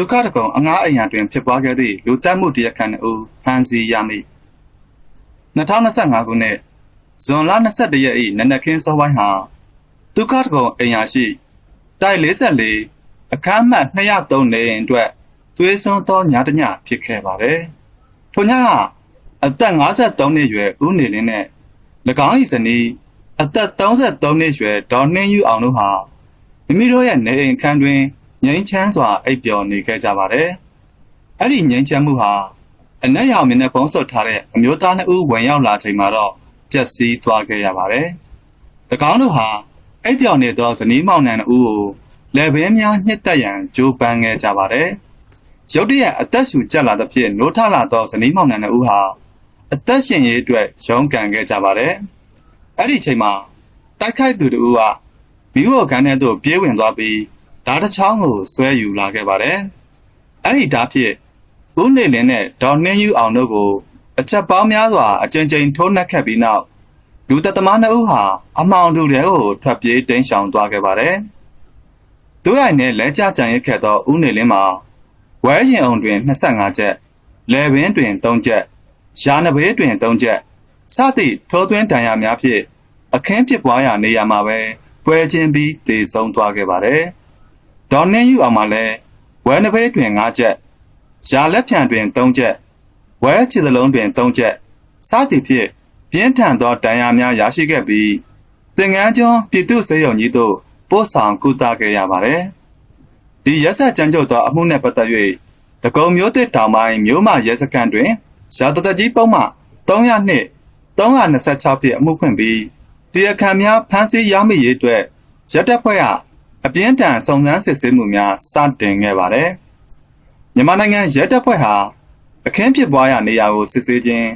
ဒုက္ခတကုံအငားအိမ်ယာတွင်ဖြစ်ပွားခဲ့သည့်လူတက်မှုတရားခံအူဖန်စီရမိ2025ခုနှစ်ဇွန်လ22ရက်၏နနက်ခင်းစောပိုင်းဟာဒုက္ခတကုံအိမ်ယာရှိတိုက်44အခန်းမှတ်203နေအိမ်အတွက်သွေးစွန်းသောညတညဖြစ်ခဲ့ပါတယ်။ထိုညကအသက်53နှစ်အရွယ်ဦးနေလင်းနဲ့၎င်း၏ဇနီးအသက်33နှစ်အရွယ်ဒေါ်နှင်းယူအောင်တို့ဟာမိမိတို့ရဲ့နေအိမ်အခန်းတွင် ငြိမ်းချမ်းစွာအိပ်ပျော်နေခဲ့ကြပါတယ်။အဲ့ဒီငြိမ်းချမ်းမှုဟာအနက်ရောင်မြင်းနဲ့ပုံဆွတ်ထားတဲ့အမျိုးသားနှစ်ဦးဝင်ရောက်လာချိန်မှာတော့ပျက်စီးသွားခဲ့ရပါတယ်။၎င်းတို့ဟာအိပ်ပျော်နေသောဇနီးမောင်နှံနှစ်ဦးကိုလက်ဘဲများညှစ်တက်ရန်ကြိုးပမ်းခဲ့ကြပါတယ်။ရုတ်တရက်အသက်ရှူကျက်လာသဖြင့်နိုးထလာသောဇနီးမောင်နှံနှစ်ဦးဟာအသက်ရှင်ရေးအတွက်ရုန်းကန်ခဲ့ကြပါတယ်။အဲ့ဒီချိန်မှာတိုက်ခိုက်သူတို့ကမိဘကန်းထဲသို့ပြေးဝင်သွားပြီး ဓာတ်တစ်ချောင်းကိုဆွဲယူလာခဲ့ပါတယ်။အဲ့ဒီဓာတ်ဖြစ်ဦးနေလင်းနဲ့ဒေါ်နှင်းယူအောင်တို့ကိုအချက်ပေါင်းများစွာအကြိမ်ကြိမ်ထိုးနှက်ခဲ့ပြီးနောက်လူသက်သမားနှစ်ဦးဟာအမောင်တို့တွေကိုထွက်ပြေးတိမ်းရှောင်သွားခဲ့ပါတယ်။တို့ရိုင်နဲ့လဲကျကြံရစ်ခဲ့သောဦးနေလင်းမှာဝဲရင်အောင်တွင်25ချက်၊လယ်ပင်တွင်3ချက်၊ရာနဘေးတွင်3ချက်စသည့်ထိုးသွင်းတန်ရာများဖြင့်အခင်းဖြစ်ပွားရာနေရာမှာပဲပွဲချင်းပြီးတည်ဆုံသွားခဲ့ပါတယ်။ ဒေါ်နှင်းယူအောင်မှာလည်းဝဲနဘေးတွင်5ချက်၊ရာလက်ဖြံတွင်3ချက်၊ဝဲခြေစလုံးတွင်3ချက်စသည့်ဖြင့်ပြင်းထန်သောတန်ရာများရရှိခဲ့ပြီးသင်္ကန်းကျွန်းပြည်သူ့စေယုံကြီးတို့ပို့ဆောင်ကုသခဲ့ရပါတယ်။ဒီရက်ဆက်ကြမ်းကြုတ်သောအမှုနဲ့ပတ်သက်၍တကုံမျိုးတစ်တောင်ပိုင်းမြို့မရဲစခန်းတွင်ရာတတကြီးပုံမှ302 326ဖြင့်အမှုဖွင့်ပြီးတရားခံများဖမ်းဆီးရမိရေးအတွက်ရက်တပ်ဖွဲ့က အပြင်းထန်စုံစမ်းစစ်ဆေးမှုများစတင်ခဲ့ပါတယ်။မြန်မာနိုင်ငံရက်တပ်ဖွဲ့ဟာအခင်းဖြစ်ပွားရာနေရာကိုစစ်ဆေးခြင်း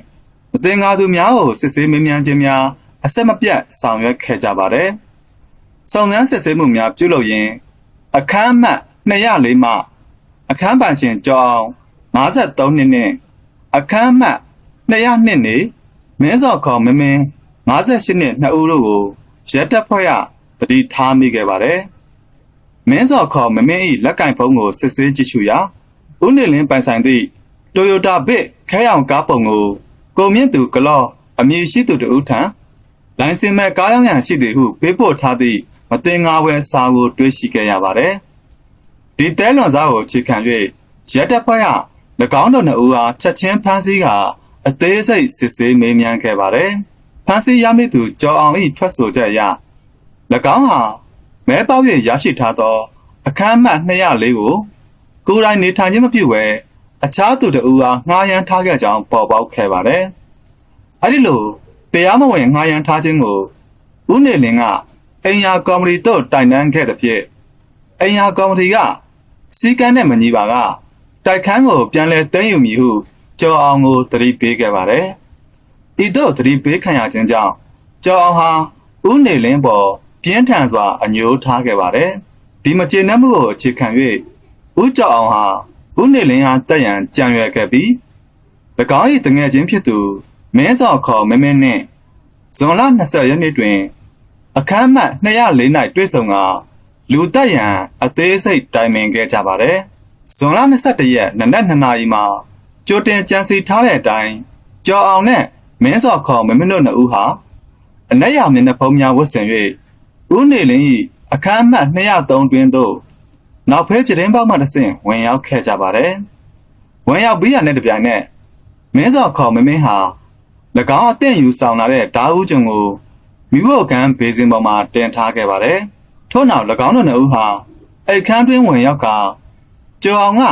မတင်ငါသူများကိုစစ်ဆေးမေးမြန်းခြင်းများအဆက်မပြတ်ဆောင်ရွက်ခဲ့ကြပါတယ်။စုံစမ်းစစ်ဆေးမှုများပြုလုပ်ရင်းအခန်းမှတ်204မှအခန်းပိုင်ရှင်ကျော်အောင်53နှစ်နဲ့အခန်းမှတ်202နေမင်းစော်ခေါ်မင်းမင်း58နှစ်နှစ်ဦးတို့ကိုရဲတပ်ဖွဲ့ကတတိထားမိခဲ့ပါတယ်။ မင်းစော်ခေါ်မင်းမင်း၏လက်ကင်ဖုံးကိုစစ်ဆေးကြည့်ရှုရာဦးနေလင်းပိုင်ဆိုင်သည့် Toyota Bit ခဲရောင်ကားပုံကိုကိုမြင့်သူကလော့အမည်ရှိသူတဦးထံလိုင်စင်မဲ့ကားရောင်းရန်ရှိသည်ဟုပေးပို့ထားသည့်မတင်ငါဝဲစာကိုတွေ့ရှိခဲ့ရပါတယ်။ဒီတဲလွန်စားကိုခြေခံ၍ရဲတပ်ဖွဲ့က၎င်းတို့နှစ်ဦးအားချက်ချင်းဖမ်းဆီးကာအသေးစိတ်စစ်ဆေးမေးမြန်းခဲ့ပါတယ်။ဖမ်းဆီးရမိသူကျော်အောင်၏ထွက်ဆိုချက်အရ၎င်းဟာ မဲပေါက်၍ရရှိထားသော အခန်းမှတ်204ကိုကိုယ်တိုင်နေထိုင်ခြင်းမပြုဘဲအခြားသူတို့အားငှားရမ်းထားခဲ့ကြောင်းပေါ်ပေါက်ခဲ့ပါတယ်။အဲဒီလိုတရားမဝင်ငှားရမ်းထားခြင်းကိုဦးနေလင်းကအိမ်ယာကော်မတီတို့တိုင်တန်းခဲ့တဲ့ဖြစ်အိမ်ယာကော်မတီကစီကန်းနဲ့မညီပါကတိုက်ခန်းကိုပြန်လဲသိမ်းယူမည်ဟုကျော်အောင်ကိုတတိပေးခဲ့ပါတယ်။ဤသို့တတိပေးခံရခြင်းကြောင့်ကျော်အောင်ဟာဦးနေလင်းပေါ် ပြင်းထန်စွာအညှိုးထားခဲ့ပါတယ်။ဒီမကျေနပ်မှုကိုအခြေခံ၍ဦးကျော်အောင်ဟာဦးနေလင်းဟာတက်ရန်ကြံရွယ်ခဲ့ပြီး၎င်း၏တငယ်ချင်းဖြစ်သူမင်းစော်ခေါ်မင်းမင်းနှင့်ဇွန်လ20ရက်နေ့တွင် အခမ်းအမှတ်204၌တွေ့ဆုံကလူတက်ရန်အသေးစိတ်တိုင်ပင်ခဲ့ကြပါတယ်။ဇွန်လ21ရက်နနက်2နာရီမှာကြိုတင်ကြံစီထားတဲ့အတိုင်းကျော်အောင်နဲ့မင်းစော်ခေါ်မင်းမင်းတို့နှစ်ဦးဟာအနက်ရောင်မျက်နှာဖုံးများဝတ်ဆင်၍ ဦးနေလင်း၏အခမ်းအမှတ်203တွင်သို့နောက်ဖေးပြတင်းပေါက်မှတစ်ဆင့်ဝင်ရောက်ခဲ့ကြပါတယ်။ဝင်ရောက်ပြီးရတဲ့တပြိုင်နက်မင်းစော်ခေါ်မင်းမင်းဟာ၎င်းအသင့်ယူဆောင်လာတဲ့ဓာဦးကျုံကိုမိဖို့ကံဘေးစင်ပေါ်မှာတင်ထားခဲ့ပါတယ်။ထို့နောက်၎င်းတို့နှစ်ဦးဟာအိတ်ခမ်းတွင်းဝင်ရောက်ကကျော်အောင်က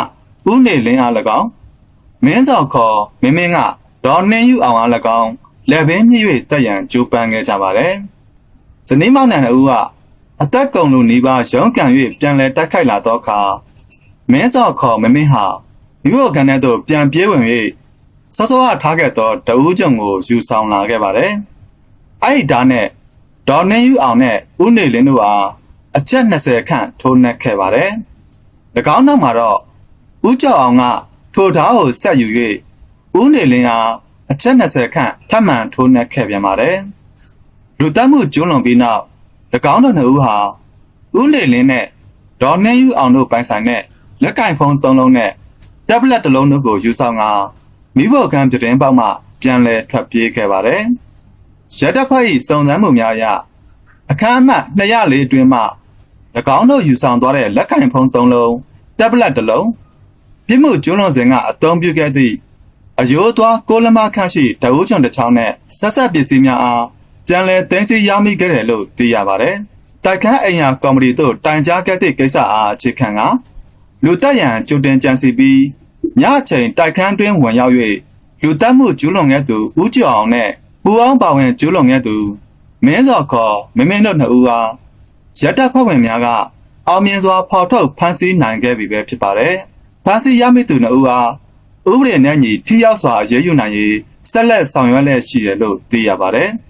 ဦးနေလင်းအား၎င်းမင်းစော်ခေါ်မင်းမင်းကဒေါ်နှင်းယူအောင်အား၎င်းလက်ဘင်းညှိ၍တက်ရန်ကြိုးပမ်းခဲ့ကြပါတယ်။ ဇနီးမောင်နှံနှစ်ဦးကအသက်ကုန်လူနီးပါးရုံးကန်၍ပြန်လည်တိုက်ခိုက်လာသောအခါမင်းစော်ခေါ်မမင်းဟာမိဖို့ကန်ထဲသို့ပြန်ပြေးဝင်၍စောစောကထားခဲ့သောတအူးကျုံကိုယူဆောင်လာခဲ့ပါတယ်။အဲ့ဒီဓာတ်နဲ့ဒေါ်နှင်းယူအောင်နဲ့ဦးနေလင်းတို့အားအချက်20ခန့်ထိုးနှက်ခဲ့ပါတယ်။၎င်းနောက်မှာတော့ဦးကျော်အောင်ကထိုဓာတ်ကိုဆက်ယူ၍ဦးနေလင်းအားအချက်20ခန့်ထပ်မံထိုးနှက်ခဲ့ပြန်ပါတယ်။ လူတက်မှုကျွလွန်ပြီးနောက်၎င်းတို့နှစ်ဦးဟာဦးနေလင်းနဲ့ဒေါ်နှင်းယူအောင်တို့ပိုင်ဆိုင်တဲ့လက်ကင်ဖုန်း၃လုံးနဲ့တက်ဘလက်တစ်လုံးတို့ကိုယူဆောင်ကမိဖို့ကံပြတင်းပေါက်မှပြန်လည်ထွက်ပြေးခဲ့ပါတယ်။ရတက်ဖက်၏စုံစမ်းမှုများအရအခန်းအမှတ်204အတွင်းမှ၎င်းတို့ယူဆောင်သွားတဲ့လက်ကင်ဖုန်း၃လုံးတက်ဘလက်တစ်လုံးပြစ်မှုကျူးလွန်စဉ်ကအသုံးပြုခဲ့သည့်အယိုးသွားကိုလမခန့်ရှိတအူးချွန်တစ်ချောင်းနဲ့ဆက်ဆက်ပစ္စည်းများအား ပြန်လည်သိမ်းဆည်းရမိခဲ့တယ်လို့သိရပါတယ်။တိုက်ခန်းအိမ်ယာကော်မတီတို့တိုင်ကြားခဲ့သည့်ကိစ္စအားအခြေခံကလူတက်ရန်ကြိုတင်ကြံစီပြီးညအချိန်တိုက်ခန်းတွင်ဝင်ရောက်၍လူတက်မှုကျူးလွန်ခဲ့သူဦးကျော်အောင်နဲ့ပူအောင်ပါဝင်ကျူးလွန်ခဲ့သူမင်းစော်ခေါ်မင်းမင်းတို့နှစ်ဦးအားရက်တပ်ဖွဲ့ဝင်များကအောင်မြင်စွာဖော်ထုတ်ဖမ်းဆီးနိုင်ခဲ့ပြီပဲဖြစ်ပါတယ်။ဖမ်းဆီးရမိသူနှစ်ဦးအားဥပဒေနဲ့ညီထိရောက်စွာအရေးယူနိုင်ရေးဆက်လက်ဆောင်ရွက်လျက်ရှိတယ်လို့သိရပါတယ်။